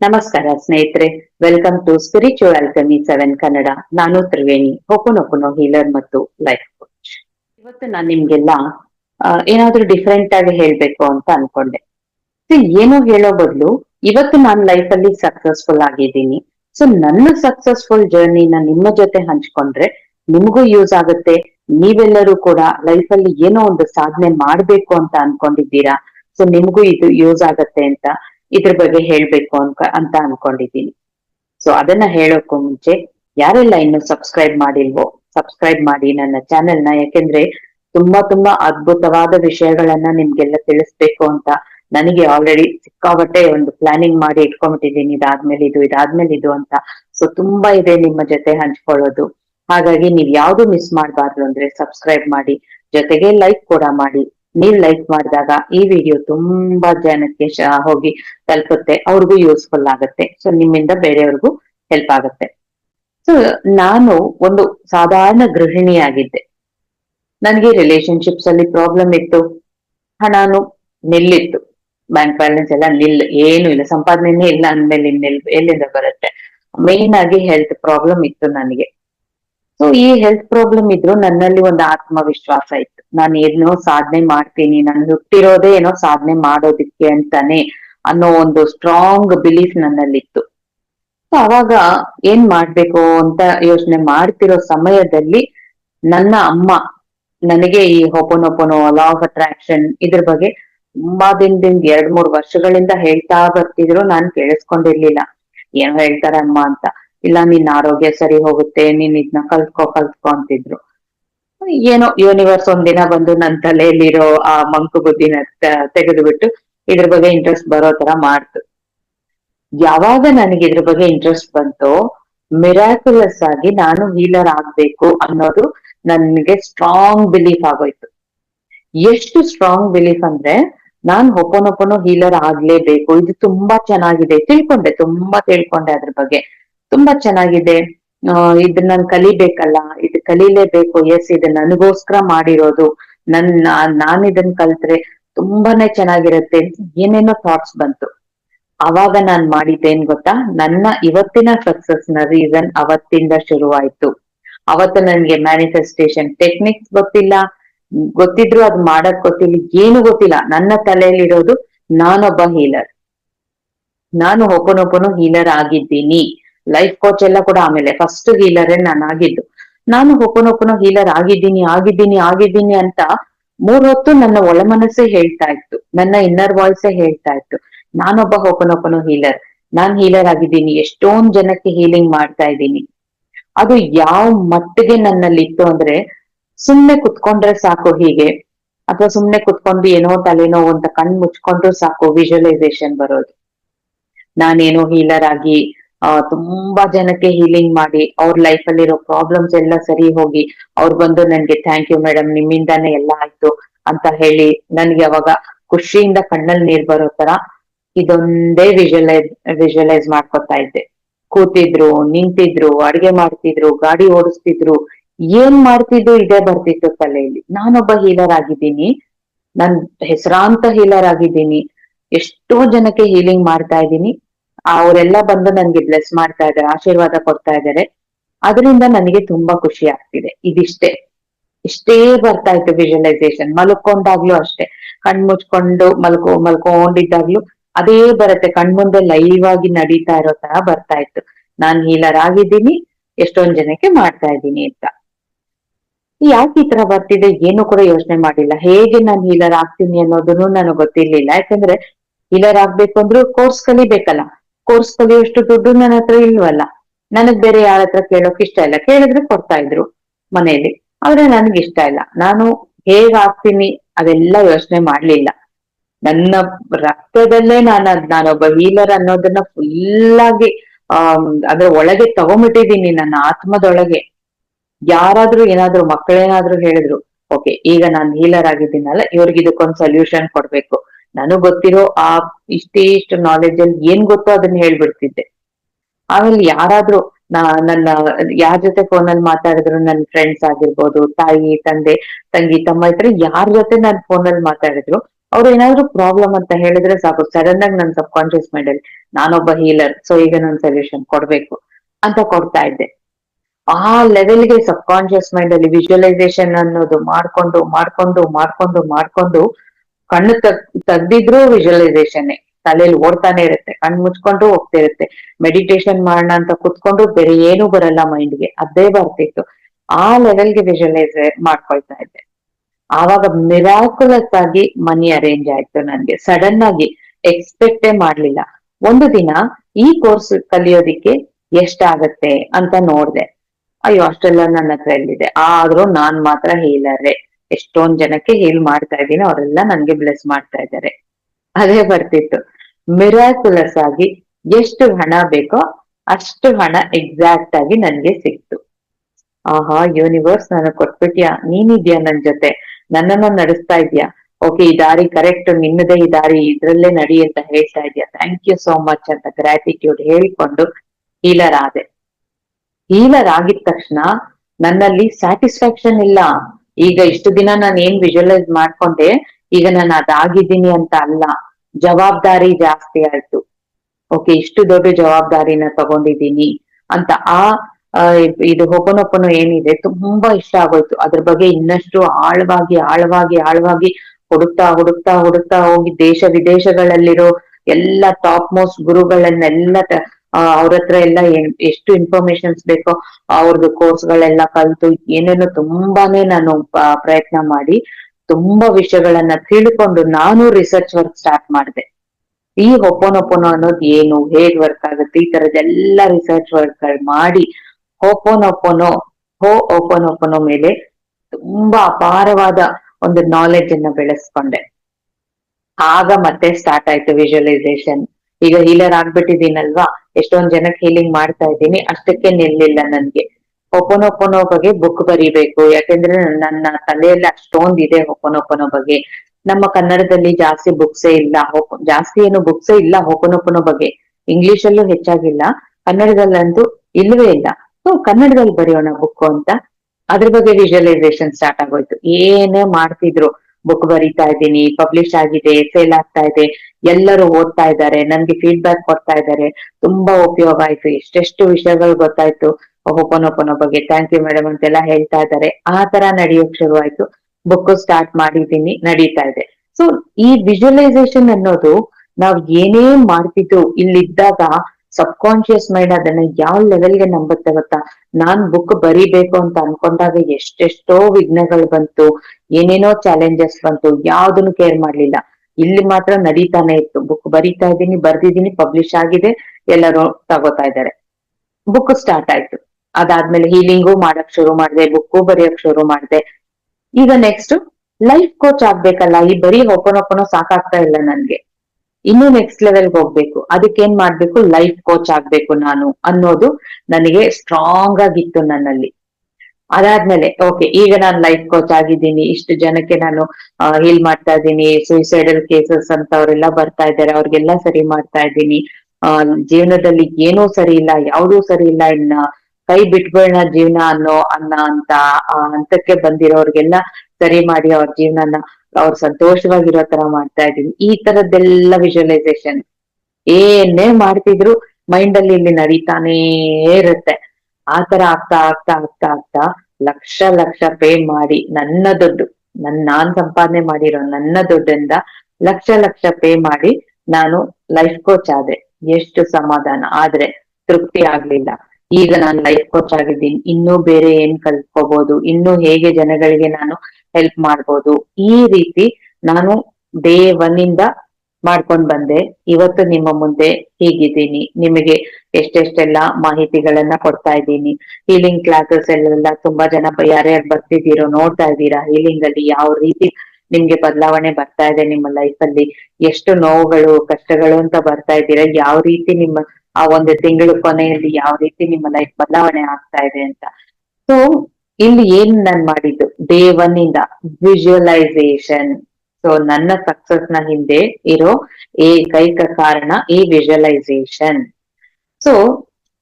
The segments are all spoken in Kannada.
ನಮಸ್ಕಾರ ಸ್ನೇಹಿತರೆ welcome to spiritual alchemy seven Kannada ನಾನು ತ್ರಿವೇಣಿ ಹೊಪುನೊಪುನೊ ಹೀಲರ್ ಮತ್ತು ಲೈಫ್ ಕೋಚ್ ಇವತ್ತು ನಾನು ನಿಮ್ಗೆಲ್ಲ ಏನಾದ್ರೂ ಡಿಫ್ರೆಂಟ್ ಆಗಿ ಹೇಳ್ಬೇಕು ಅಂತ ಅನ್ಕೊಂಡೆ. ಸೊ ಏನೋ ಹೇಳೋ ಬದಲು, ಇವತ್ತು ನಾನು ಲೈಫ್ ಅಲ್ಲಿ ಸಕ್ಸಸ್ಫುಲ್ ಆಗಿದ್ದೀನಿ. ಸೊ ನನ್ನ ಸಕ್ಸಸ್ಫುಲ್ ಜರ್ನಿನ ನಿಮ್ಮ ಜೊತೆ ಹಂಚ್ಕೊಂಡ್ರೆ ನಿಮಗೂ ಯೂಸ್ ಆಗುತ್ತೆ. ನೀವೆಲ್ಲರೂ ಕೂಡ ಲೈಫ್ ಅಲ್ಲಿ ಏನೋ ಒಂದು ಸಾಧನೆ ಮಾಡ್ಬೇಕು ಅಂತ ಅನ್ಕೊಂಡಿದ್ದೀರಾ? ಸೊ ನಿಮ್ಗೂ ಇದು ಯೂಸ್ ಆಗತ್ತೆ ಅಂತ. ಇದ್ರ ಬಗ್ಗೆ ಹೇಳ್ಬೇಕು ಅನ್ಕ ಅಂತ ಅನ್ಕೊಂಡಿದ್ದೀನಿ. ಸೊ ಅದನ್ನ ಹೇಳೋಕ್ಕೂ ಮುಂಚೆ, ಯಾರೆಲ್ಲ ಇನ್ನು ಸಬ್ಸ್ಕ್ರೈಬ್ ಮಾಡಿಲ್ವೋ ಸಬ್ಸ್ಕ್ರೈಬ್ ಮಾಡಿ ನನ್ನ ಚಾನೆಲ್ನ, ಯಾಕೆಂದ್ರೆ ತುಂಬಾ ತುಂಬಾ ಅದ್ಭುತವಾದ ವಿಷಯಗಳನ್ನ ನಿಮ್ಗೆಲ್ಲ ತಿಳಿಸ್ಬೇಕು ಅಂತ ನನಗೆ ಆಲ್ರೆಡಿ ಸಿಕ್ಕಾಬಟ್ಟೆ ಒಂದು ಪ್ಲಾನಿಂಗ್ ಮಾಡಿ ಇಟ್ಕೊಂಡ್ಬಿಟ್ಟಿದ್ದೀನಿ. ಇದಾದ್ಮೇಲೆ ಇದು ಇದಾದ್ಮೇಲೆ ಇದು ಅಂತ. ಸೊ ತುಂಬಾ ಇದೆ ನಿಮ್ಮ ಜೊತೆ ಹಂಚ್ಕೊಳ್ಳೋದು. ಹಾಗಾಗಿ ನೀವ್ ಯಾವ್ದು ಮಿಸ್ ಮಾಡಬಾರ್ದು ಅಂದ್ರೆ ಸಬ್ಸ್ಕ್ರೈಬ್ ಮಾಡಿ, ಜೊತೆಗೆ ಲೈಕ್ ಕೂಡ ಮಾಡಿ. ನೀವ್ ಲೈಕ್ ಮಾಡಿದಾಗ ಈ ವಿಡಿಯೋ ತುಂಬಾ ಜನಕ್ಕೆ ಹೋಗಿ ತಲುಪುತ್ತೆ, ಅವ್ರಿಗೂ ಯೂಸ್ಫುಲ್ ಆಗುತ್ತೆ. ಸೊ ನಿಮ್ಮಿಂದ ಬೇರೆಯವ್ರಿಗೂ ಹೆಲ್ಪ್ ಆಗುತ್ತೆ. ಸೊ ನಾನು ಒಂದು ಸಾಧಾರಣ ಗೃಹಿಣಿಯಾಗಿದ್ದೆ. ನನಗೆ ರಿಲೇಶನ್ಶಿಪ್ಸ್ ಅಲ್ಲಿ ಪ್ರಾಬ್ಲಮ್ ಇತ್ತು. ಹಣನು ನಿಲ್ಲಿತ್ತು. ಬ್ಯಾಂಕ್ ಬ್ಯಾಲೆನ್ಸ್ ಎಲ್ಲ ನಿಲ್, ಏನು ಇಲ್ಲ. ಸಂಪಾದನೆನೇ ಇಲ್ಲ ಅಂದ್ಮೇಲೆ ಎಲ್ಲಿಂದ ಬರುತ್ತೆ. ಮೇನ್ ಆಗಿ ಹೆಲ್ತ್ ಪ್ರಾಬ್ಲಮ್ ಇತ್ತು ನನಗೆ. ಸೊ ಈ ಹೆಲ್ತ್ ಪ್ರಾಬ್ಲಮ್ ಇದ್ರು ನನ್ನಲ್ಲಿ ಒಂದು ಆತ್ಮವಿಶ್ವಾಸ ಇತ್ತು. ನಾನು ಏನೋ ಸಾಧನೆ ಮಾಡ್ತೀನಿ, ನಾನು ಹುಟ್ಟಿರೋದೇ ಏನೋ ಸಾಧನೆ ಮಾಡೋದಿಕ್ಕೆ ಅಂತಾನೆ ಅನ್ನೋ ಒಂದು ಸ್ಟ್ರಾಂಗ್ ಬಿಲೀಫ್ ನನ್ನಲ್ಲಿತ್ತು. ಸೊ ಅವಾಗ ಏನ್ ಮಾಡ್ಬೇಕು ಅಂತ ಯೋಚನೆ ಮಾಡ್ತಿರೋ ಸಮಯದಲ್ಲಿ ನನ್ನ ಅಮ್ಮ ನನಗೆ ಈ ಹೊಪನೊಪನೋ ಲಾ ಆಫ್ ಅಟ್ರಾಕ್ಷನ್ ಇದ್ರ ಬಗ್ಗೆ ತುಂಬಾ ದಿನದಿಂದ ಎರಡ್ ಮೂರ್ ವರ್ಷಗಳಿಂದ ಹೇಳ್ತಾ ಬರ್ತಿದ್ರು, ನಾನ್ ಕೇಳಿಸ್ಕೊಂಡಿರ್ಲಿಲ್ಲ. ಏನೋ ಹೇಳ್ತಾರೆ ಅಮ್ಮ ಅಂತ. ಇಲ್ಲ ನಿನ್ನ ಆರೋಗ್ಯ ಸರಿ ಹೋಗುತ್ತೆ, ನೀನ್ ಇದನ್ನ ಕಲ್ತ್ಕೊ ಕಲ್ತ್ಕೊ ಅಂತಿದ್ರು. ಏನೋ ಯೂನಿವರ್ಸ್ ಒಂದಿನ ಬಂದು ನನ್ನ ತಲೆಯಲ್ಲಿರೋ ಆ ಮಂಕು ಬುದ್ಧಿನ ತೆಗೆದು ಬಿಟ್ಟು ಇದ್ರ ಬಗ್ಗೆ ಇಂಟ್ರೆಸ್ಟ್ ಬರೋ ತರ ಮಾಡ್ತು. ಯಾವಾಗ ನನಗೆ ಇದ್ರ ಬಗ್ಗೆ ಇಂಟ್ರೆಸ್ಟ್ ಬಂತೋ ಮಿರಾಕ್ಯುಲಸ್ ಆಗಿ ನಾನು ಹೀಲರ್ ಆಗ್ಬೇಕು ಅನ್ನೋದು ನನ್ಗೆ ಸ್ಟ್ರಾಂಗ್ ಬಿಲೀಫ್ ಆಗೋಯ್ತು. ಎಷ್ಟು ಸ್ಟ್ರಾಂಗ್ ಬಿಲೀಫ್ ಅಂದ್ರೆ, ನಾನ್ ಹೊಪನೊಪನೋ ಹೀಲರ್ ಆಗ್ಲೇಬೇಕು, ಇದು ತುಂಬಾ ಚೆನ್ನಾಗಿದೆ, ತಿಳ್ಕೊಂಡೆ, ತುಂಬಾ ತಿಳ್ಕೊಂಡೆ ಅದ್ರ ಬಗ್ಗೆ. ತುಂಬಾ ಚೆನ್ನಾಗಿದೆ. ಇದನ್ನ ನಾನ್ ಕಲಿಬೇಕಲ್ಲ, ಇದು ಕಲೀಲೇಬೇಕು. ಎಸ್ ಇದು ನನಗೋಸ್ಕರ ಮಾಡಿರೋದು. ನನ್ನ ನಾನ್ ಇದನ್ ಕಲ್ತ್ರೆ ತುಂಬಾನೇ ಚೆನ್ನಾಗಿರುತ್ತೆ. ಏನೇನೋ ಥಾಟ್ಸ್ ಬಂತು. ಅವಾಗ ನಾನ್ ಮಾಡಿದ್ದೇನ್ ಗೊತ್ತಾ? ನನ್ನ ಇವತ್ತಿನ ಸಕ್ಸಸ್ನ ರೀಸನ್ ಅವತ್ತಿಂದ ಶುರುವಾಯ್ತು. ಅವತ್ತು ನನ್ಗೆ ಮ್ಯಾನಿಫೆಸ್ಟೇಷನ್ ಟೆಕ್ನಿಕ್ಸ್ ಗೊತ್ತಿಲ್ಲ. ಗೊತ್ತಿದ್ರು ಅದ್ ಮಾಡಕ್ ಗೊತ್ತಿಲ್ಲ. ಏನು ಗೊತ್ತಿಲ್ಲ. ನನ್ನ ತಲೆಯಲ್ಲಿರೋದು ನಾನೊಬ್ಬ ಹೀಲರ್ ನಾನು ಒಬ್ಬನೊಬ್ಬನು ಹೀಲರ್ ಆಗಿದ್ದೀನಿ. ಲೈಫ್ ಕೋಚ್ ಎಲ್ಲ ಕೂಡ ಆಮೇಲೆ ಫಸ್ಟ್ ಹೀಲರೇ ನಾನು ಆಗಿದ್ದು. ನಾನು ಹೊಪನೊಪನು ಹೀಲರ್ ಆಗಿದ್ದೀನಿ ಆಗಿದ್ದೀನಿ ಆಗಿದ್ದೀನಿ ಅಂತ ಮೂರ್ ಹೊತ್ತು ನನ್ನ ಒಳ ಮನಸ್ಸೇ ಹೇಳ್ತಾ ಇತ್ತು. ನನ್ನ ಇನ್ನರ್ ವಾಯ್ಸೇ ಹೇಳ್ತಾ ಇತ್ತು. ನಾನೊಬ್ಬ ಹೊಪನೊಪನು ಹೀಲರ್ ನಾನ್ ಹೀಲರ್ ಆಗಿದ್ದೀನಿ. ಎಷ್ಟೊಂದ್ ಜನಕ್ಕೆ ಹೀಲಿಂಗ್ ಮಾಡ್ತಾ ಇದ್ದೀನಿ. ಅದು ಯಾವ ಮಟ್ಟಿಗೆ ನನ್ನಲ್ಲಿ ಇತ್ತು ಅಂದ್ರೆ ಸುಮ್ನೆ ಕುತ್ಕೊಂಡ್ರೆ ಸಾಕು ಹೀಗೆ. ಅಥವಾ ಸುಮ್ನೆ ಕುತ್ಕೊಂಡು ಏನೋ ತಲೆನೋವು ಅಂತ ಕಣ್ ಮುಚ್ಕೊಂಡ್ರು ಸಾಕು ವಿಜುವಲೈಸೇಷನ್ ಬರೋದು. ನಾನೇನೋ ಹೀಲರ್ ಆಗಿ ಆ, ತುಂಬಾ ಜನಕ್ಕೆ ಹೀಲಿಂಗ್ ಮಾಡಿ ಅವ್ರ ಲೈಫ್ ಅಲ್ಲಿರೋ ಪ್ರಾಬ್ಲಮ್ಸ್ ಎಲ್ಲ ಸರಿ ಹೋಗಿ ಅವ್ರು ಬಂದು ನನ್ಗೆ ಥ್ಯಾಂಕ್ ಯು ಮೇಡಮ್ ನಿಮ್ಮಿಂದಾನೇ ಎಲ್ಲ ಆಯ್ತು ಅಂತ ಹೇಳಿ ನನ್ಗೆ ಅವಾಗ ಖುಷಿಯಿಂದ ಕಣ್ಣಲ್ಲಿ ನೀರ್ ಬರೋ ತರ ಇದೊಂದೇ ವಿಜುವಲೈಸ್ ವಿಜುವಲೈಸ್ ಮಾಡ್ಕೊತಾ ಇದ್ದೆ. ಕೂತಿದ್ರು, ನಿಂತಿದ್ರು, ಅಡಿಗೆ ಮಾಡ್ತಿದ್ರು, ಗಾಡಿ ಓಡಿಸ್ತಿದ್ರು, ಏನ್ ಮಾಡ್ತಿದ್ರು ಇದೇ ಬರ್ತಿತ್ತು ತಲೆಯಲ್ಲಿ. ನಾನೊಬ್ಬ ಹೀಲರ್ ಆಗಿದ್ದೀನಿ, ನಾನ್ ಹೆಸರಾಂತ ಹೀಲರ್ ಆಗಿದ್ದೀನಿ, ಎಷ್ಟೋ ಜನಕ್ಕೆ ಹೀಲಿಂಗ್ ಮಾಡ್ತಾ ಇದ್ದೀನಿ. ಅವರೆಲ್ಲ ಬಂದು ನನ್ಗೆ ಬ್ಲೆಸ್ ಮಾಡ್ತಾ ಇದ್ದಾರೆ, ಆಶೀರ್ವಾದ ಕೊಡ್ತಾ ಇದ್ದಾರೆ. ಅದರಿಂದ ನನಗೆ ತುಂಬಾ ಖುಷಿ ಆಗ್ತಿದೆ. ಇದಿಷ್ಟೇ. ಇಷ್ಟೇ ಬರ್ತಾ ಇತ್ತು ವಿಜುವಲೈಸೇಷನ್ ಮಲ್ಕೊಂಡಾಗ್ಲೂ ಅಷ್ಟೇ. ಕಣ್ ಮುಚ್ಕೊಂಡು, ಮಲ್ಕೊ, ಮಲ್ಕೊಂಡಿದ್ದಾಗ್ಲೂ ಅದೇ ಬರುತ್ತೆ. ಕಣ್ಮುಂದೆ ಲೈವ್ ಆಗಿ ನಡೀತಾ ಇರೋ ತರ ಬರ್ತಾ ಇತ್ತು. ನಾನ್ ಹೀಲರ್ ಆಗಿದ್ದೀನಿ ಎಷ್ಟೊಂದ್ ಜನಕ್ಕೆ ಮಾಡ್ತಾ ಇದ್ದೀನಿ ಅಂತ. ಯಾಕೆ ಈ ತರ ಬರ್ತಿದೆ ಏನು ಕೂಡ ಯೋಚನೆ ಮಾಡಿಲ್ಲ. ಹೇಗೆ ನಾನು ಹೀಲರ್ ಆಗ್ತೀನಿ ಅನ್ನೋದನ್ನು ನನಗೆ ಗೊತ್ತಿರ್ಲಿಲ್ಲ. ಯಾಕಂದ್ರೆ ಹೀಲರ್ ಆಗ್ಬೇಕು ಅಂದ್ರೂ ಕೋರ್ಸ್ ಕಲಿಬೇಕಲ್ಲ. ಕೋರ್ಸ್ ಕಲಿಯೋಷ್ಟು ದುಡ್ಡು ನನ್ನ ಹತ್ರ ಇಲ್ವಲ್ಲ? ನನಗ್ ಬೇರೆ ಯಾರ ಹತ್ರ ಕೇಳೋಕ್ ಇಷ್ಟ ಇಲ್ಲ. ಕೇಳಿದ್ರೆ ಕೊಡ್ತಾ ಇದ್ರು ಮನೆಯಲ್ಲಿ. ಆದ್ರೆ ನನ್ಗೆ ಇಷ್ಟ ಇಲ್ಲ. ನಾನು ಹೇಗ್ ಆಗ್ತೀನಿ ಅದೆಲ್ಲ ಯೋಚನೆ ಮಾಡ್ಲಿಲ್ಲ. ನನ್ನ ರಕ್ತದಲ್ಲೇ ನಾನು ನಾನೊಬ್ಬ ಹೀಲರ್ ಅನ್ನೋದನ್ನ ಫುಲ್ ಆಗಿ, ಆ, ಅದ್ರ ಒಳಗೆ ತಗೊಂಡ್ಬಿಟ್ಟಿದ್ದೀನಿ ನನ್ನ ಆತ್ಮದೊಳಗೆ. ಯಾರಾದ್ರೂ ಏನಾದ್ರು ಮಕ್ಕಳೇನಾದ್ರೂ ಹೇಳಿದ್ರು, ಓಕೆ, ಈಗ ನಾನು ಹೀಲರ್ ಆಗಿದ್ದೀನಲ್ಲ, ಇವ್ರಿಗೆ ಇದಕ್ಕೊಂದ್ ಸೊಲ್ಯೂಷನ್ ಕೊಡ್ಬೇಕು. ನನಗ್ ಗೊತ್ತಿರೋ ಆ ಇಷ್ಟೇ ಇಷ್ಟು ನಾಲೆಜ್ ಅಲ್ಲಿ ಏನ್ ಗೊತ್ತೋ ಅದನ್ನ ಹೇಳ್ಬಿಡ್ತಿದ್ದೆ. ಆಮೇಲೆ ಯಾರಾದ್ರೂ ನಾ ನನ್ನ, ಯಾರ ಜೊತೆ ಫೋನ್ ಅಲ್ಲಿ ಮಾತಾಡಿದ್ರು ನನ್ನ ಫ್ರೆಂಡ್ಸ್ ಆಗಿರ್ಬೋದು, ತಾಯಿ, ತಂದೆ, ತಂಗಿ, ತಮ್ಮ ಇದ್ರೆ ಯಾರ ಜೊತೆ ನಾನು ಅಲ್ಲಿ ಮಾತಾಡಿದ್ರು, ಅವ್ರು ಏನಾದ್ರು ಪ್ರಾಬ್ಲಮ್ ಅಂತ ಹೇಳಿದ್ರೆ ಸಾಕು. ಸಡನ್ ಆಗಿ ನನ್ ಸಬ್ ಕಾನ್ಶಿಯಸ್ ಮೈಂಡ್ ಅಲ್ಲಿ ನಾನೊಬ್ಬ ಹೀಲರ್ ಸೊ ಈಗ ನಾನು ಸೊಲ್ಯೂಷನ್ ಕೊಡ್ಬೇಕು ಅಂತ ಕೊಡ್ತಾ ಇದ್ದೆ. ಆ ಲೆವೆಲ್ಗೆ ಸಬ್ ಕಾನ್ಶಿಯಸ್ ಮೈಂಡ್ ಅಲ್ಲಿ ವಿಜುವಲೈಸೇಷನ್ ಅನ್ನೋದು ಮಾಡ್ಕೊಂಡು ಮಾಡ್ಕೊಂಡು ಮಾಡ್ಕೊಂಡು ಮಾಡ್ಕೊಂಡು ಕಣ್ಣು ತಗ್, ತೆಗ್ದಿದ್ರು ವಿಜುವಲೈಸೇಷನ್ ತಲೆಯಲ್ಲಿ ಓಡ್ತಾನೆ ಇರುತ್ತೆ ಕಣ್ಣು ಮುಚ್ಕೊಂಡು ಹೋಗ್ತಿರುತ್ತೆ ಮೆಡಿಟೇಷನ್ ಮಾಡೋಣ ಅಂತ ಕುತ್ಕೊಂಡ್ರು ಬೇರೆ ಏನು ಬರಲ್ಲ ಮೈಂಡ್ಗೆ ಅದೇ ಬರ್ತಿತ್ತು. ಆ ಲೆವೆಲ್ಗೆ ವಿಜುವಲೈಸ್ ಮಾಡ್ಕೊಳ್ತಾ ಇದ್ದೆ. ಆವಾಗ ಮಿರಾಕುಲಸ್ ಆಗಿ ಮನಿ ಅರೇಂಜ್ ಆಯ್ತು ನನ್ಗೆ. ಸಡನ್ ಆಗಿ ಎಕ್ಸ್ಪೆಕ್ಟೇ ಮಾಡ್ಲಿಲ್ಲ. ಒಂದು ದಿನ ಈ ಕೋರ್ಸ್ ಕಲಿಯೋದಿಕ್ಕೆ ಎಷ್ಟಾಗತ್ತೆ ಅಂತ ನೋಡ್ದೆ. ಅಯ್ಯೋ, ಅಷ್ಟೆಲ್ಲ ನನ್ನ ಹತ್ರ ಎಲ್ಲಿದೆ? ಆದ್ರೂ ನಾನ್ ಮಾತ್ರ ಹೀಲರೇ ಎಷ್ಟೊಂದ್ ಜನಕ್ಕೆ ಹೀಲ್ ಮಾಡ್ತಾ ಇದ್ದೀನಿ, ಅವರೆಲ್ಲ ನನ್ಗೆ ಬ್ಲೆಸ್ ಮಾಡ್ತಾ ಇದ್ದಾರೆ. ಅದೇ ಬರ್ತಿತ್ತು. ಮಿರಾಕುಲಸ್ ಆಗಿ ಎಷ್ಟು ಹಣ ಬೇಕೋ ಅಷ್ಟು ಹಣ ಎಕ್ಸಾಕ್ಟ್ ಆಗಿ ನನ್ಗೆ ಸಿಕ್ತು. ಆಹಾ ಯೂನಿವರ್ಸ್ ನನಗ್ ಕೊಟ್ಬಿಟ್ಯಾ? ನೀನಿದ್ಯಾ ನನ್ ಜೊತೆ? ನನ್ನನ್ನ ನಡೆಸ್ತಾ ಇದ್ಯಾ? ಓಕೆ ಈ ದಾರಿ ಕರೆಕ್ಟ್ ನಿನ್ನದೇ ಈ ದಾರಿ, ಇದ್ರಲ್ಲೇ ನಡಿ ಅಂತ ಹೇಳ್ತಾ ಇದ್ಯಾ? ಥ್ಯಾಂಕ್ ಯು ಸೋ ಮಚ್ ಅಂತ ಗ್ರಾಟಿಟ್ಯೂಡ್ ಹೇಳಿಕೊಂಡು ಹೀಲರ್ ಆದೆ. ಹೀಲರ್ ಆಗಿದ ತಕ್ಷಣ ನನ್ನಲ್ಲಿ ಸ್ಯಾಟಿಸ್ಫ್ಯಾಕ್ಷನ್ ಇಲ್ಲ. ಈಗ ಇಷ್ಟು ದಿನ ನಾನು ಏನ್ ವಿಜುವಲೈಸ್ ಮಾಡ್ಕೊಂಡೆ, ಈಗ ನಾನು ಅದಾಗಿದ್ದೀನಿ ಅಂತ ಅಲ್ಲ. ಜವಾಬ್ದಾರಿ ಜಾಸ್ತಿ ಆಯ್ತು. ಓಕೆ ಇಷ್ಟು ದೊಡ್ಡ ಜವಾಬ್ದಾರಿನ ತಗೊಂಡಿದ್ದೀನಿ ಅಂತ ಆ ಇದು ಹೊಪನೊಪನು ಏನಿದೆ, ತುಂಬಾ ಇಷ್ಟ ಆಗೋಯ್ತು. ಅದ್ರ ಬಗ್ಗೆ ಇನ್ನಷ್ಟು ಆಳವಾಗಿ ಆಳವಾಗಿ ಆಳವಾಗಿ ಹುಡುಕ್ತಾ ಹುಡುಕ್ತಾ ಹುಡುಕ್ತಾ ಹೋಗಿ ದೇಶ ವಿದೇಶಗಳಲ್ಲಿರೋ ಎಲ್ಲ ಟಾಪ್ ಮೋಸ್ಟ್ ಗುರುಗಳನ್ನೆಲ್ಲ ಅವ್ರ ಹತ್ರ ಎಲ್ಲ ಎಷ್ಟು ಇನ್ಫಾರ್ಮೇಶನ್ಸ್ ಬೇಕೋ ಅವ್ರದ್ದು ಕೋರ್ಸ್ ಗಳೆಲ್ಲ ಕಲ್ತು ಏನೇನೋ ತುಂಬಾನೇ ನಾನು ಪ್ರಯತ್ನ ಮಾಡಿ, ತುಂಬಾ ವಿಷಯಗಳನ್ನ ತಿಳ್ಕೊಂಡು ನಾನು ರಿಸರ್ಚ್ ವರ್ಕ್ ಸ್ಟಾರ್ಟ್ ಮಾಡಿದೆ. ಈ ಹೊಪೋನೊಪೊನೊ ಅನ್ನೋದು ಏನು, ಹೇಗ್ ವರ್ಕ್ ಆಗುತ್ತೆ, ಈ ತರದೆಲ್ಲ ರಿಸರ್ಚ್ ವರ್ಕ್ ಮಾಡಿ ಹೋಪೋನೊಪೊನೊ ಹೋ ಓಪೋನೊಪೊನೊ ಮೇಲೆ ತುಂಬಾ ಅಪಾರವಾದ ಒಂದು ನಾಲೆಡ್ಜ್ ಅನ್ನ ಬೆಳೆಸ್ಕೊಂಡೆ. ಆಗ ಮತ್ತೆ ಸ್ಟಾರ್ಟ್ ಆಯ್ತು ವಿಜುವಲೈಸೇಷನ್ ಈಗ ಹೀಲರ್ ಆಗ್ಬಿಟ್ಟಿದೀನಲ್ವಾ ಎಷ್ಟೊಂದ್ ಜನಕ್ಕೆ ಹೀಲಿಂಗ್ ಮಾಡ್ತಾ ಇದ್ದೀನಿ. ಅಷ್ಟಕ್ಕೆ ನಿಲ್ಲಿಲ್ಲ ನನ್ಗೆ. ಒಪ್ಪನೊಪ್ಪನೋ ಬಗ್ಗೆ ಬುಕ್ ಬರಿಬೇಕು. ಯಾಕೆಂದ್ರೆ ನನ್ನ ತಲೆಯಲ್ಲಿ ಅಷ್ಟೊಂದ್ ಇದೆ ಒಪ್ಪನೊಪ್ಪನೋ ಬಗ್ಗೆ ನಮ್ಮ ಕನ್ನಡದಲ್ಲಿ ಜಾಸ್ತಿ ಬುಕ್ಸೇ ಇಲ್ಲ. ಜಾಸ್ತಿ ಏನು ಬುಕ್ಸೇ ಇಲ್ಲ ಹೊಪನೊಪ್ಪನೋ ಬಗ್ಗೆ ಇಂಗ್ಲಿಷ್ ಅಲ್ಲೂ ಹೆಚ್ಚಾಗಿಲ್ಲ. ಕನ್ನಡದಲ್ಲಂತೂ ಇಲ್ವೇ ಇಲ್ಲ. ಸೊ ಕನ್ನಡದಲ್ಲಿ ಬರೆಯೋಣ ಬುಕ್ ಅಂತ. ಅದ್ರ ಬಗ್ಗೆ ವಿಜುವಲೈಸೇಷನ್ ಸ್ಟಾರ್ಟ್ ಆಗೋಯ್ತು. ಏನೇ ಮಾಡ್ತಿದ್ರು. ಬುಕ್ ಬರಿತಾ ಇದ್ದೀನಿ. ಪಬ್ಲಿಷ್ ಆಗಿದೆ. ಸೇಲ್ ಆಗ್ತಾ ಇದೆ. ಎಲ್ಲರೂ ಓದ್ತಾ ಇದ್ದಾರೆ, ನನ್ಗೆ ಫೀಡ್ಬ್ಯಾಕ್ ಕೊಡ್ತಾ ಇದ್ದಾರೆ. ತುಂಬಾ ಉಪಯೋಗ ಆಯ್ತು, ಎಷ್ಟೆಷ್ಟು ವಿಷಯಗಳು ಗೊತ್ತಾಯ್ತು. ಒಬ್ಬೊಬ್ಬನೊಬ್ಬನ ಬಗ್ಗೆ ಥ್ಯಾಂಕ್ ಯು ಮೇಡಮ್ ಅಂತೆಲ್ಲ ಹೇಳ್ತಾ ಇದ್ದಾರೆ. ಆ ತರ ನಡೆಯೋಕ್ ಶುರು ಆಯ್ತು ಬುಕ್ ಸ್ಟಾರ್ಟ್ ಮಾಡಿದ್ದೀನಿ, ನಡೀತಾ ಇದೆ. ಸೊ ಈ ವಿಜುವಲೈಸೇಷನ್ ಅನ್ನೋದು ನಾವ್ ಏನೇ ಮಾಡ್ತಿದ್ದು ಇಲ್ಲಿದ್ದಾಗ ಸಬ್ ಕಾನ್ಶಿಯಸ್ ಮೈಂಡ್ ಅದನ್ನ ಯಾವ ಲೆವೆಲ್ಗೆ ನಂಬುತ್ತೆ ಗೊತ್ತಾ? ನಾನ್ ಬುಕ್ ಬರಿಬೇಕು ಅಂತ ಅನ್ಕೊಂಡಾಗ ಎಷ್ಟೆಷ್ಟೋ ವಿಘ್ನಗಳು ಬಂತು, ಏನೇನೋ ಚಾಲೆಂಜಸ್ ಬಂತು, ಯಾವ್ದನ್ನು ಕೇರ್ ಮಾಡ್ಲಿಲ್ಲ. ಇಲ್ಲಿ ಮಾತ್ರ ನಡೀತಾನೆ ಇತ್ತು. ಬುಕ್ ಬರಿತಾ ಇದ್ದೀನಿ, ಬರ್ದಿದ್ದೀನಿ ಪಬ್ಲಿಷ್ ಆಗಿದೆ, ಎಲ್ಲರೂ ತಗೋತಾ ಇದ್ದಾರೆ. ಬುಕ್ ಸ್ಟಾರ್ಟ್ ಆಯ್ತು. ಅದಾದ್ಮೇಲೆ ಹೀಲಿಂಗು ಮಾಡಕ್ ಶುರು ಮಾಡಿದೆ ಬುಕ್ಕು ಬರೆಯಕ್ ಶುರು ಮಾಡಿದೆ. ಈಗ ನೆಕ್ಸ್ಟ್ ಲೈಫ್ ಕೋಚ್ ಆಗ್ಬೇಕಲ್ಲ, ಈ ಬರೀ ಒಪ್ಪನೋ ಸಾಕಾಗ್ತಾ ಇಲ್ಲ ನನ್ಗೆ. ಇನ್ನು ನೆಕ್ಸ್ಟ್ ಲೆವೆಲ್ಗೆ ಹೋಗ್ಬೇಕು. ಅದಕ್ಕೆ ಏನ್ ಮಾಡ್ಬೇಕು? ಲೈಫ್ ಕೋಚ್ ಆಗ್ಬೇಕು ನಾನು ಅನ್ನೋದು ನನಗೆ ಸ್ಟ್ರಾಂಗ್ ಆಗಿತ್ತು ನನ್ನಲ್ಲಿ. ಅದಾದ್ಮೇಲೆ ಓಕೆ ಈಗ ನಾನು ಲೈಫ್ ಕೋಚ್ ಆಗಿದ್ದೀನಿ. ಇಷ್ಟು ಜನಕ್ಕೆ ನಾನು ಹೀಲ್ ಮಾಡ್ತಾ ಇದ್ದೀನಿ. ಸೂಸೈಡಲ್ ಕೇಸಸ್ ಅಂತ ಅವರೆಲ್ಲ ಬರ್ತಾ ಇದ್ದಾರೆ. ಅವ್ರಿಗೆಲ್ಲ ಸರಿ ಮಾಡ್ತಾ ಇದ್ದೀನಿ. ಜೀವನದಲ್ಲಿ ಏನೂ ಸರಿ ಇಲ್ಲ, ಯಾವುದೂ ಸರಿ ಇಲ್ಲ. ಇನ್ನ ಕೈ ಬಿಟ್ಬಿಡೋಣ ಜೀವನ ಅನ್ನೋ, ಅನ್ನ ಅಂತ ಹಂತಕ್ಕೆ ಬಂದಿರೋರ್ಗೆಲ್ಲ ಸರಿ ಮಾಡಿ ಅವ್ರ ಜೀವನನ ಅವ್ರ ಸಂತೋಷವಾಗಿರೋ ತರ ಮಾಡ್ತಾ ಇದ್ದೀನಿ. ಈ ತರದ್ದೆಲ್ಲ ವಿಜುವಲೈಸೇಷನ್ ಏನೇ ಮಾಡ್ತಿದ್ರು ಮೈಂಡ್ ಅಲ್ಲಿ ಇಲ್ಲಿ ನಡೀತಾನೇ ಇರುತ್ತೆ. ಆ ತರ ಆಗ್ತಾ ಆಗ್ತಾ ಆಗ್ತಾ ಆಗ್ತಾ ಲಕ್ಷ ಲಕ್ಷ ಪೇ ಮಾಡಿ ನನ್ನ ದುಡ್ಡು, ನನ್, ನಾನ್ ಸಂಪಾದನೆ ಮಾಡಿರೋ ನನ್ನ ದುಡ್ಡಿಂದ ಲಕ್ಷ ಲಕ್ಷ ಪೇ ಮಾಡಿ ನಾನು ಲೈಫ್ ಕೋಚ್ ಆದೆ. ಎಷ್ಟು ಸಮಾಧಾನ. ಆದ್ರೆ ತೃಪ್ತಿ ಆಗ್ಲಿಲ್ಲ. ಈಗ ನಾನು ಲೈಫ್ ಕೋಚ್ ಆಗಿದ್ದೀನಿ. ಇನ್ನೂ ಬೇರೆ ಏನ್ ಕಲ್ತ್ಕೋಬಹುದು ಇನ್ನೂ ಹೇಗೆ ಜನಗಳಿಗೆ ನಾನು ಹೆಲ್ಪ್ ಮಾಡ್ಬೋದು? ಈ ರೀತಿ ನಾನು ಡೇ ಒನ್ ಇಂದ ಮಾಡ್ಕೊಂಡ್ ಬಂದೆ. ಇವತ್ತು ನಿಮ್ಮ ಮುಂದೆ ಹೀಗಿದ್ದೀನಿ. ನಿಮಗೆ ಎಷ್ಟೆಷ್ಟೆಲ್ಲ ಮಾಹಿತಿಗಳನ್ನ ಕೊಡ್ತಾ ಇದ್ದೀನಿ. ಹೀಲಿಂಗ್ ಕ್ಲಾಸಸ್ ಎಲ್ಲ ತುಂಬಾ ಜನ ಯಾರ್ಯಾರು ಬರ್ತಿದ್ದೀರೋ ನೋಡ್ತಾ ಇದ್ದೀರಾ? ಹೀಲಿಂಗ್ ಅಲ್ಲಿ ಯಾವ ರೀತಿ ನಿಮ್ಗೆ ಬದಲಾವಣೆ ಬರ್ತಾ ಇದೆ ನಿಮ್ಮ ಲೈಫ್ ಅಲ್ಲಿ? ಎಷ್ಟು ನೋವುಗಳು, ಕಷ್ಟಗಳು ಅಂತ ಬರ್ತಾ ಇದ್ದೀರಾ? ಯಾವ ರೀತಿ ನಿಮ್ಮ ಆ ಒಂದು ತಿಂಗಳ ಕೊನೆಯಲ್ಲಿ ಯಾವ ರೀತಿ ನಿಮ್ಮ ಲೈಫ್ ಬದಲಾವಣೆ ಆಗ್ತಾ ಇದೆ ಅಂತ. ಸೊ ಇಲ್ಲಿ ಏನ್ ನಾನ್ ಮಾಡಿದ್ದು? ಡೇ ಒನ್ ವಿಜುವಲೈಸೇಷನ್ ಸೊ ನನ್ನ ಸಕ್ಸಸ್ನ ಹಿಂದೆ ಇರೋ ಏಕೈಕ ಕಾರಣ ಈ ವಿಜುವಲೈಸೇಷನ್ ಸೊ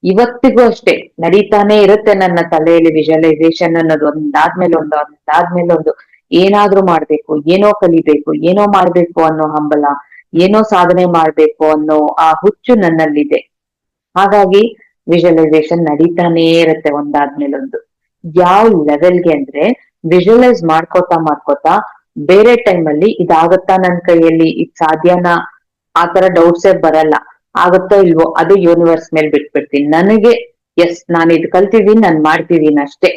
ಇವತ್ತಿಗೂ ಅಷ್ಟೇ, ನಡೀತಾನೆ ಇರುತ್ತೆ ನನ್ನ ತಲೆಯಲ್ಲಿ ವಿಜುವಲೈಸೇಷನ್ ಅನ್ನೋದು. ಒಂದಾದ್ಮೇಲೆ ಒಂದು ಒಂದಾದ್ಮೇಲೆ ಒಂದು. ಏನಾದ್ರೂ ಮಾಡ್ಬೇಕು, ಏನೋ ಕಲಿಬೇಕು, ಏನೋ ಮಾಡ್ಬೇಕು ಅನ್ನೋ ಹಂಬಲ, ಏನೋ ಸಾಧನೆ ಮಾಡ್ಬೇಕು ಅನ್ನೋ ಆ ಹುಚ್ಚು ನನ್ನಲ್ಲಿದೆ. ಹಾಗಾಗಿ ವಿಜುವಲೈಸೇಷನ್ ನಡೀತಾನೇ ಇರುತ್ತೆ ಒಂದಾದ್ಮೇಲೆ ಒಂದು. ಯಾವ ಲೆವೆಲ್ಗೆ ಅಂದ್ರೆ ವಿಜುವಲೈಸ್ ಮಾಡ್ಕೋತಾ ಮಾಡ್ಕೋತಾ ಬೇರೆ ಟೈಮ್ ಅಲ್ಲಿ ಇದಾಗತ್ತಾ ನನ್ ಕೈಯಲ್ಲಿ? ಇದ್ ಸಾಧ್ಯನಾ? ಆತರ ಡೌಟ್ಸೇ ಬರಲ್ಲ. ಆಗುತ್ತೋ ಇಲ್ವೋ? ಅದು ಯೂನಿವರ್ಸ್ ಮೇಲೆ ಬಿಟ್ಬಿಡ್ತೀನಿ. ನನಗೆ ಎಸ್ ನಾನು ಇದು ಕಲ್ತಿದೀನಿ, ನಾನು ಮಾಡ್ತಿದೀನಿ ಅಷ್ಟೇ.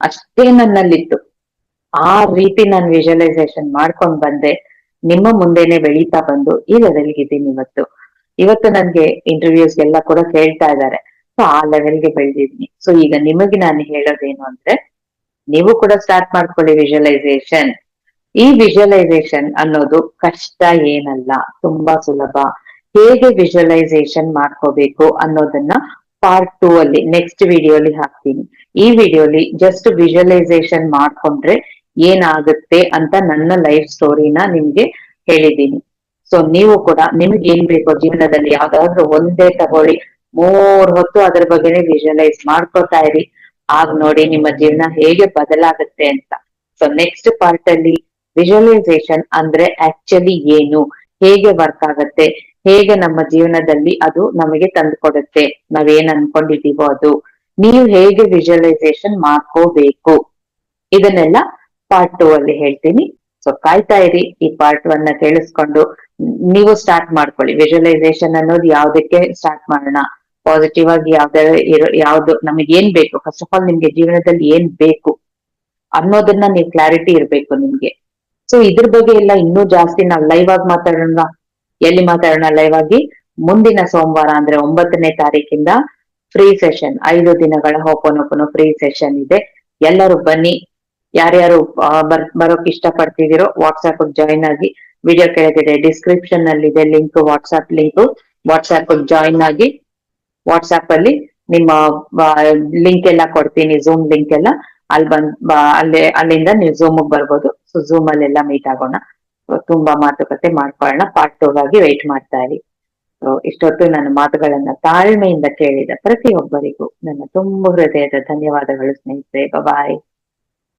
ಅಷ್ಟೇ ನನ್ನಲ್ಲಿತ್ತು. ಆ ರೀತಿ ನಾನು ವಿಜುವಲೈಸೇಷನ್ ಮಾಡ್ಕೊಂಡ್ ಬಂದೆ. ನಿಮ್ಮ ಮುಂದೆನೆ ಬೆಳೀತಾ ಬಂದು ಈ ಇದ್ದೀನಿ ಇವತ್ತು. ಇವತ್ತು ನನ್ಗೆ ಇಂಟರ್ವ್ಯೂಸ್ ಎಲ್ಲ ಕೂಡ ಕೇಳ್ತಾ ಇದ್ದಾರೆ. ಸೊ ಆ ಲೆವೆಲ್ಗೆ ಬೆಳೆದಿದ್ದೀನಿ. ಸೊ ಈಗ ನಿಮಗೆ ನಾನು ಹೇಳೋದೇನು ಅಂದ್ರೆ, ನೀವು ಕೂಡ ಸ್ಟಾರ್ಟ್ ಮಾಡ್ಕೊಳ್ಳಿ ವಿಜುವಲೈಸೇಷನ್ ಈ ವಿಜುವಲೈಸೇಷನ್ ಅನ್ನೋದು ಕಷ್ಟ ಏನಲ್ಲ, ತುಂಬಾ ಸುಲಭ. ಹೇಗೆ ವಿಜುವಲೈಸೇಷನ್ ಮಾಡ್ಕೋಬೇಕು ಅನ್ನೋದನ್ನ ಪಾರ್ಟ್ ಟೂ ಅಲ್ಲಿ ನೆಕ್ಸ್ಟ್ ವಿಡಿಯೋಲಿ ಹಾಕ್ತೀನಿ. ಈ ವಿಡಿಯೋಲಿ ಜಸ್ಟ್ ವಿಜುವಲೈಸೇಷನ್ ಮಾಡ್ಕೊಂಡ್ರೆ ಏನಾಗುತ್ತೆ ಅಂತ ನನ್ನ ಲೈಫ್ ಸ್ಟೋರಿನ ನಿಮ್ಗೆ ಹೇಳಿದ್ದೀನಿ. ಸೊ ನೀವು ಕೂಡ ನಿಮ್ಗೆ ಏನ್ ಬೇಕೋ ಜೀವನದಲ್ಲಿ ಯಾವ್ದಾದ್ರು ಒಂದೇ ತಗೊಳ್ಳಿ. ಮೂರ್ ಹೊತ್ತು ಅದ್ರ ಬಗ್ಗೆನೆ ವಿಜುವಲೈಸ್ ಮಾಡ್ಕೋತಾ ಇರಿ. ಆಗ ನೋಡಿ ನಿಮ್ಮ ಜೀವನ ಹೇಗೆ ಬದಲಾಗುತ್ತೆ ಅಂತ. ಸೊ ನೆಕ್ಸ್ಟ್ ಪಾರ್ಟ್ ಅಲ್ಲಿ ವಿಜುವಲೈಸೇಷನ್ ಅಂದ್ರೆ ಆಕ್ಚುಲಿ ಏನು? ಹೇಗೆ ವರ್ಕ್ ಆಗತ್ತೆ? ಹೇಗೆ ನಮ್ಮ ಜೀವನದಲ್ಲಿ ಅದು ನಮಗೆ ತಂದುಕೊಡುತ್ತೆ? ನಾವೇನ್ ಅನ್ಕೊಂಡಿದೀವೋ ಅದು. ನೀವು ಹೇಗೆ ವಿಜುವಲೈಸೇಷನ್ ಮಾಡ್ಕೋಬೇಕು? ಇದನ್ನೆಲ್ಲ ಪಾರ್ಟ್ ಟೂ ಅಲ್ಲಿ ಹೇಳ್ತೀನಿ. ಸೊ ಕಾಯ್ತಾ ಇರಿ. ಈ ಪಾರ್ಟ್ ಒನ್ ಕೇಳಿಸ್ಕೊಂಡು ನೀವು ಸ್ಟಾರ್ಟ್ ಮಾಡ್ಕೊಳ್ಳಿ. ವಿಜುವಲೈಸೇಷನ್ ಅನ್ನೋದು ಯಾವ್ದಕ್ಕೆ ಸ್ಟಾರ್ಟ್ ಮಾಡೋಣ? ಪಾಸಿಟಿವ್ ಆಗಿ ಯಾವ್ದಾದ್ರು ಇರೋ, ಯಾವ್ದು ನಮಗೆ ಏನ್ ಬೇಕು? ಫಸ್ಟ್ ಆಫ್ ಆಲ್ ನಿಮ್ಗೆ ಜೀವನದಲ್ಲಿ ಏನ್ ಬೇಕು? ಅನ್ನೋದನ್ನ ನೀವು ಕ್ಲಾರಿಟಿ ಇರ್ಬೇಕು ನಿಮ್ಗೆ. ಸೊ ಇದ್ರ ಬಗ್ಗೆ ಎಲ್ಲ ಇನ್ನೂ ಜಾಸ್ತಿ ನಾವು ಲೈವ್ ಆಗಿ ಮಾತಾಡೋಣ. ಎಲ್ಲಿ ಮಾತಾಡೋಣ ಲೈವ್ ಆಗಿ? ಮುಂದಿನ ಸೋಮವಾರ ಅಂದ್ರೆ ಒಂಬತ್ತನೇ ತಾರೀಕಿಂದ ಫ್ರೀ ಸೆಷನ್ ಐದು ದಿನಗಳ ಓಪನ್ ಫ್ರೀ ಸೆಷನ್ ಇದೆ. ಎಲ್ಲರೂ ಬನ್ನಿ. ಯಾರ್ಯಾರು ಬರ್, ಬರೋಕ್ ಇಷ್ಟ ಪಡ್ತಿದ್ದೀರೋ ವಾಟ್ಸ್ಆಪ್ ಜಾಯಿನ್ ಆಗಿ. ವಿಡಿಯೋ ಕೆಳಗಿದೆ ಡಿಸ್ಕ್ರಿಪ್ಷನ್ ಅಲ್ಲಿ ಇದೆ link WhatsApp link WhatsApp join ಆಗಿ. ವಾಟ್ಸ್ಆಪ್ ಅಲ್ಲಿ ನಿಮ್ಮ ಲಿಂಕ್ ಎಲ್ಲ ಕೊಡ್ತೀನಿ ಜೂಮ್ ಲಿಂಕ್ ಎಲ್ಲ. ಅಲ್ಲಿ ಬಂದ್ ಅಲ್ಲಿ ಅಲ್ಲೇ, ಅಲ್ಲಿಂದ ನೀವು ಝೂಮ್ ಬರ್ಬೋದು. ಸೊ ಝೂಮ್ ಅಲ್ಲೆಲ್ಲ ಮೀಟ್ ಆಗೋಣ. ತುಂಬಾ ಮಾತುಕತೆ ಮಾಡ್ಕೊಳ್ಳೋಣ. ಪಾರ್ಟ್ ಟೂ ಆಗಿ ವೆಯ್ಟ್ ಮಾಡ್ತಾ ಇರಿ. ಸೊ ಇಷ್ಟೊತ್ತು ನನ್ನ ಮಾತುಗಳನ್ನ ತಾಳ್ಮೆಯಿಂದ ಕೇಳಿದ ಪ್ರತಿಯೊಬ್ಬರಿಗೂ ನನ್ನ ತುಂಬ ಹೃದಯದ ಧನ್ಯವಾದಗಳು ಸ್ನೇಹಿತರೆ. ಬಾಯ್